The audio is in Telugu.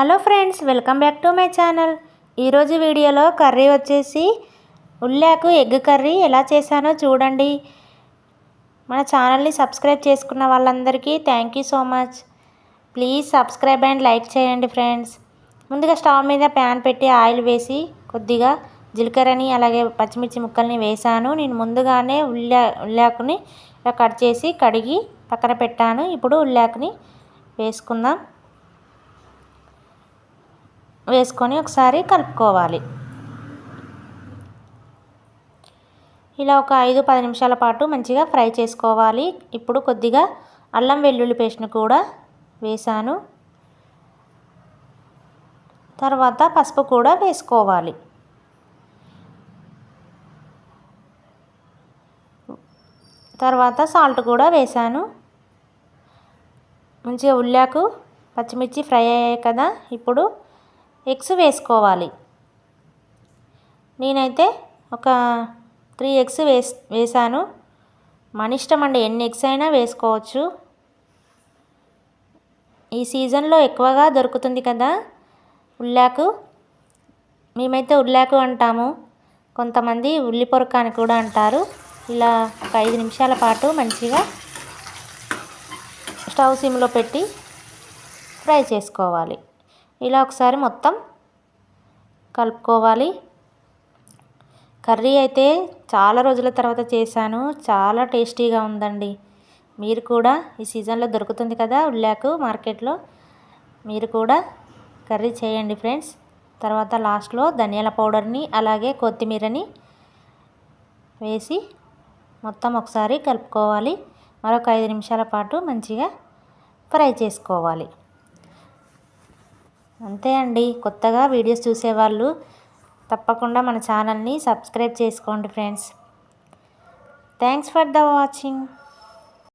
Hello friends welcome back to my channel. ఈరోజు వీడియోలో కర్రీ వచ్చేసి ఉల్లాకు ఎగ్ కర్రీ ఎలా చేశానో చూడండి. మన ఛానల్ని సబ్స్క్రైబ్ చేసుకున్న వాళ్ళందరికీ thank you so much. Please subscribe and like చేయండి ఫ్రెండ్స్. ముందుగా స్టవ్ మీద ప్యాన్ పెట్టి ఆయిల్ వేసి కొద్దిగా జీలకర్రని అలాగే పచ్చిమిర్చి ముక్కల్ని వేసాను. నేను ముందుగానే ఉల్లా ఉల్లాకుని ఇలా కట్ చేసి కడిగి పక్కన పెట్టాను. ఇప్పుడు ఉల్లాకుని వేసుకుందాం. వేసుకొని ఒకసారి కలుపుకోవాలి. ఇలా ఒక ఐదు పది నిమిషాల పాటు మంచిగా ఫ్రై చేసుకోవాలి. ఇప్పుడు కొద్దిగా అల్లం వెల్లుల్లి పేస్ట్ని కూడా వేసాను. తర్వాత పసుపు కూడా వేసుకోవాలి. తర్వాత సాల్ట్ కూడా వేసాను. మంచిగా ఉల్లాకు పచ్చిమిర్చి ఫ్రై అయ్యాయి కదా. ఇప్పుడు ఎగ్స్ వేసుకోవాలి. నేనైతే ఒక త్రీ ఎగ్స్ వేస్ వేసాను మన ఇష్టం అండి ఎన్ని ఎగ్స్ అయినా వేసుకోవచ్చు. ఈ సీజన్లో ఎక్కువగా దొరుకుతుంది కదా ఉల్లాకు. మేమైతే ఉల్లాకు అంటాము. కొంతమంది ఉల్లి పొరక అని కూడా అంటారు. ఇలా ఒక ఐదు నిమిషాల పాటు మంచిగా స్టవ్ సిమ్లో పెట్టి ఫ్రై చేసుకోవాలి. ఇలా ఒకసారి మొత్తం కలుపుకోవాలి. కర్రీ అయితే చాలా రోజుల తర్వాత చేశాను. చాలా టేస్టీగా ఉందండి. మీరు కూడా ఈ సీజన్లో దొరుకుతుంది కదా ఉల్లాకు మార్కెట్లో. మీరు కూడా కర్రీ చేయండి ఫ్రెండ్స్. తర్వాత లాస్ట్లో ధనియాల పౌడర్ని అలాగే కొత్తిమీరని వేసి మొత్తం ఒకసారి కలుపుకోవాలి. మరొక ఐదు నిమిషాల పాటు మంచిగా ఫ్రై చేసుకోవాలి. అంతే అండి. కొత్తగా వీడియోస్ చూసేవాళ్ళు తప్పకుండా మన ఛానల్ని సబ్స్క్రైబ్ చేసుకోండి friends. Thanks for the watching.